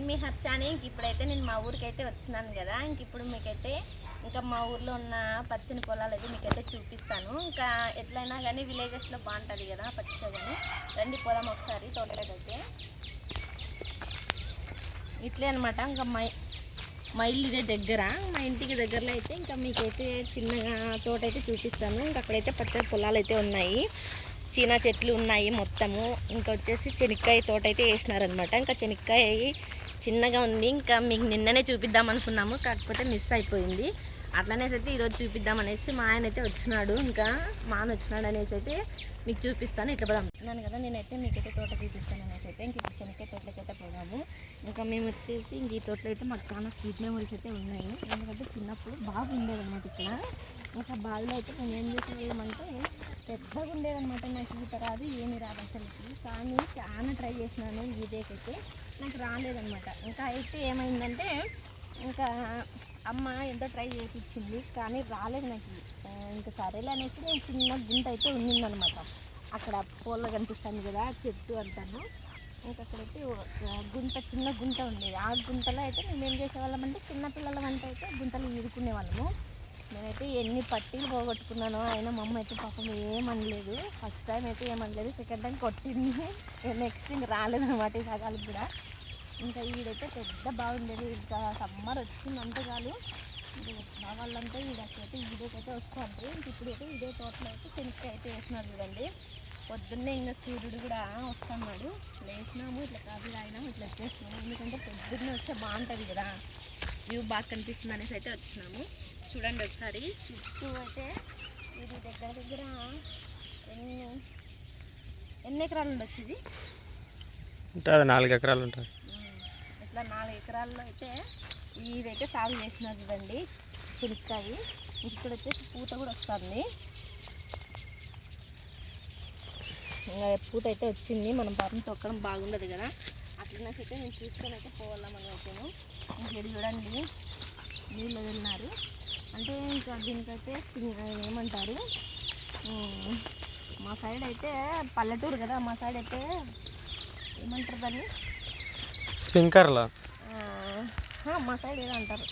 నేను మీ హర్షాని ఇంక ఇప్పుడైతే నేను మా ఊరికైతే వచ్చినాను కదా. ఇంక ఇప్పుడు మీకైతే ఇంకా మా ఊర్లో ఉన్న పచ్చని పొలాలు అయితే మీకైతే చూపిస్తాను. ఇంకా ఎట్లయినా కానీ విలేజెస్లో బాగుంటుంది కదా పచ్చని రండి పొలం ఒకసారి తోటలోకైతే. ఇట్లే అనమాట ఇంకా మా మా ఇల్లు ఇదే దగ్గర. మా ఇంటికి దగ్గరలో అయితే ఇంకా మీకైతే చిన్నగా తోట అయితే చూపిస్తాను. ఇంకా అక్కడైతే పచ్చని పొలాలు అయితే ఉన్నాయి. చీనా చెట్లు ఉన్నాయి మొత్తము. ఇంకా వచ్చేసి చెనిక్కాయ తోట అయితే వేసినారనమాట ఇంకా చెనిక్కాయ చిన్నగా ఉంది. ఇంకా మీకు నిన్ననే చూపిద్దాం అనుకున్నాము. కాకపోతే మిస్ అయిపోయింది. అట్లనేసి అయితే ఈరోజు చూపిద్దాం అనేసి మా ఆయన అయితే వచ్చినాడు. ఇంకా మా ఆయన వచ్చినాడు అనేసి అయితే మీకు చూపిస్తాను. ఇట్లా పోదాం. అన్నాను కదా నేనైతే మీకైతే తోట చూపిస్తాను అనేసి అయితే ఇంక ఇప్పుడు చెనక్కాయ తోటలకైతే పోదాము. ఇంకా మేము వచ్చేసి ఇంక ఈ తోటలో అయితే మాకు చాలా స్వీట్ మెమరీస్ అయితే ఉన్నాయి. ఎందుకంటే చిన్నప్పుడు బాగా ఉండేదన్నమాట ఇక్కడ. ఇంకా బావిలో అయితే మేము ఏం చేసేవాళ్ళమంటే పెద్దగా ఉండేదన్నమాట. నాకు ఈత రాదు ఏమి రాదు అసలు కానీ చాలా ట్రై చేసినాను ఈదేకైతే నాకు రాలేదన్నమాట. ఇంకా అయితే ఏమైందంటే ఇంకా అమ్మ ఎంతో ట్రై చేయించింది కానీ రాలేదు నాకు. ఇంకా సరేలే అనేసి నేను చిన్న గుంట అయితే ఉండిందనమాట అక్కడ పూల కనిపిస్తుంది కదా చెట్టు అంటాను ఇంకా అక్కడైతే గుంట చిన్న గుంట ఉండేది. ఆ గుంటలో అయితే మేము ఏం చేసేవాళ్ళం అంటే చిన్న పిల్లల వంట అయితే గుంటలు ఈడుకునే వాళ్ళము. నేనైతే ఎన్ని పట్టీలు పోగొట్టుకున్నానో అయినా మా అమ్మ అయితే పాపం ఏమనలేదు. ఫస్ట్ టైం అయితే ఏమనలేదు. సెకండ్ టైం కొట్టింది. నెక్స్ట్ ఇంక రాలేదన్నమాట ఈ సగాలకు కూడా. ఇంకా ఈడైతే పెద్ద బాగుండేది. ఇంకా సమ్మర్ వచ్చిందంటే కాదు ఇంకా వాళ్ళంతా ఈడకైతే ఈడకైతే వస్తుంది ఇంక ఇప్పుడైతే ఇదే తోటలో అయితే శనక్కాయ అయితే వేసినారు చూడండి. పొద్దున్నే ఇంకా సూర్యుడు కూడా వస్తున్నాడు. లేచినాము ఇట్లా కాఫీ తాగినాము ఇట్లా వచ్చేసినాము. ఎందుకంటే పొద్దున్నే వస్తే బాగుంటుంది కదా. వ్యూ బాగా కనిపిస్తుంది అనేసి అయితే వచ్చినాము. చూడండి ఒకసారి. చుట్టూ అయితే ఇది దగ్గర దగ్గర ఎన్ని ఎన్ని ఎకరాలు ఉండొచ్చు ఇది? ఉంటుంది నాలుగు ఎకరాలు ఉంటుంది. ఉమ్, నాలుగు ఎకరాల్లో అయితే ఇదైతే సాగు చేసినారు చూడండి చిలుస్తాయి ఇక్కడ వచ్చేసి పూత కూడా వస్తుంది. ఇంకా పూత అయితే వచ్చింది. మనం పాపం తొక్కడం బాగుండదు కదా. అట్లనే అయితే నేను తీసుకొని అయితే పోవాలా మనం ఇక్కడ చూడండి. నీళ్ళు వదిలినారు. అంటే ఇంకా దీనికైతే ఏమంటారు? మా సైడ్ అయితే పల్లెటూరు కదా. మా సైడ్ అయితే ఏమంటారు దాన్ని? స్ప్రింకర్లో మా సైడ్ ఏదో అంటారు.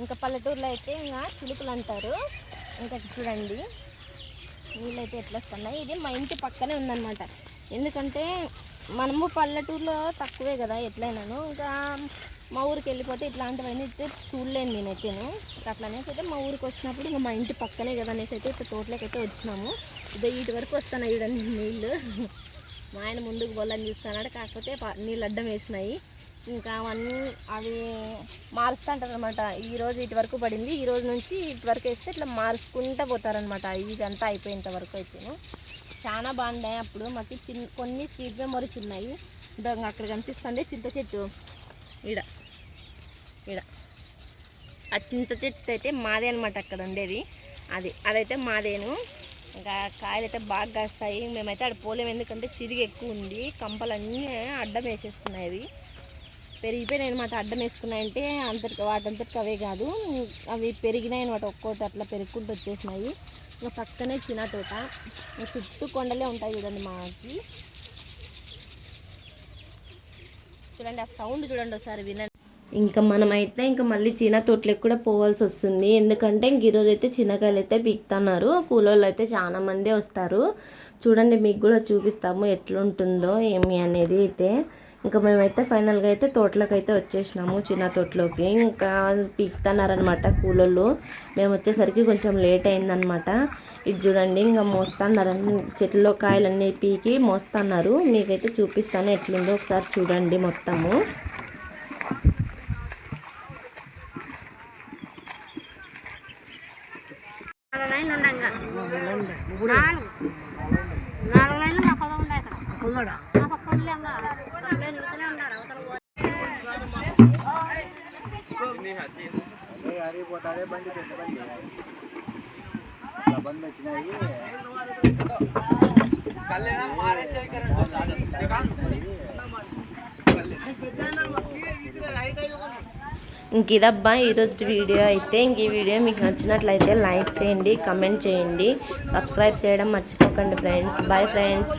ఇంకా పల్లెటూరులో అయితే ఇంకా చిలుకలు అంటారు. ఇంకా చూడండి. నీళ్ళు అయితే ఎట్లా వస్తున్నాయి? ఇది మా ఇంటి పక్కనే ఉందన్నమాట. ఎందుకంటే మనము పల్లెటూరులో తక్కువే కదా ఎట్లయినాను. ఇంకా మా ఊరికి వెళ్ళిపోతే ఇట్లాంటివన్నీ అయితే చూడలేను నేనైతేను. అట్లనే అయితే మా ఊరికి వచ్చినప్పుడు ఇంకా మా ఇంటి పక్కనే కదా అనేసి అయితే ఇట్లా తోటలోకి అయితే వచ్చినాము. ఇదే ఇటు వరకు వస్తున్నాయి ఇవ్వడం నీళ్ళు. మా ఆయన ముందుకు పోలని చూస్తున్నాడు కాకపోతే నీళ్ళు అడ్డం వేసినాయి. ఇంకా అవన్నీ అవి మారుస్తుంటారు అనమాట ఈరోజు ఇటు వరకు పడింది ఈ రోజు నుంచి ఇటు వరకు వేస్తే ఇట్లా మారుచుకుంటూ పోతారనమాట ఇదంతా అయిపోయేంత వరకు అయితేను. చాలా బాగున్నాయి అప్పుడు. మాకు చిన్న కొన్ని స్వీట్ మెమొరీస్ ఉన్నాయి. దొంగ అక్కడ కనిపిస్తుంది చింత చెట్టు. ఈడ. ఈడ. ఆ చింత చెట్టు అయితే మాదే అనమాట అక్కడ ఉండేది. అది అదైతే మాదేను. ఇంకా కాయలు అయితే బాగా కాస్తాయి. మేమైతే ఆడ పోలేము. ఎందుకంటే చిరిగి ఎక్కువ ఉంది. కంపలన్నీ అడ్డం వేసేస్తున్నాయి అవి. పెరిగిపోయినాయి అనమాట అడ్డం వేసుకున్నాయంటే అంతటి వాటంతటికి అవే కాదు. అవి పెరిగినాయి అనమాట ఒక్కోటి అట్లా పెరుగుకుంటూ వచ్చేసినాయి. ఇంకా పక్కనే చిన్న తోట చుట్టూ కొండలే ఉంటాయి చూడండి మాకి. చూడండి ఆ సౌండ్ చూడండి ఒకసారి వినండి. ఇంకా మనమైతే ఇంకా మళ్ళీ చీనా తోటలకు కూడా పోవాల్సి వస్తుంది. ఎందుకంటే ఇంక ఈరోజు అయితే చిన్నకాయలు అయితే పీకుతున్నారు. కూలోళ్ళు అయితే చాలా మంది వస్తారు. చూడండి మీకు కూడా చూపిస్తాము ఎట్లుంటుందో ఏమి అనేది అయితే. ఇంకా మేమైతే ఫైనల్గా అయితే తోటలోకి అయితే వచ్చేసినాము చిన్న తోటలోకి. ఇంకా పీకుతున్నారనమాట కూలోళ్ళు మేము వచ్చేసరికి కొంచెం లేట్ అయిందనమాట ఇది చూడండి ఇంకా మోస్తున్నారని చెట్లలో కాయలన్నీ పీకి మోస్తున్నారు. మీకైతే చూపిస్తాను ఎట్లుందో ఒకసారి చూడండి మొత్తము. నాలుగు లైన్లు ఉండంగా. నాలుగు నాలుగు. లైన్లు నా పొలం ఉండే అక్కడ. నా పక్క ఉండలేంగా ఇంక ఇదబ్బా ఈరోజు వీడియో అయితే ఇంక ఈ వీడియో మీకు నచ్చినట్లయితే లైక్ చేయండి కమెంట్ చేయండి సబ్స్క్రైబ్ చేయడం మర్చిపోకండి ఫ్రెండ్స్. Bye friends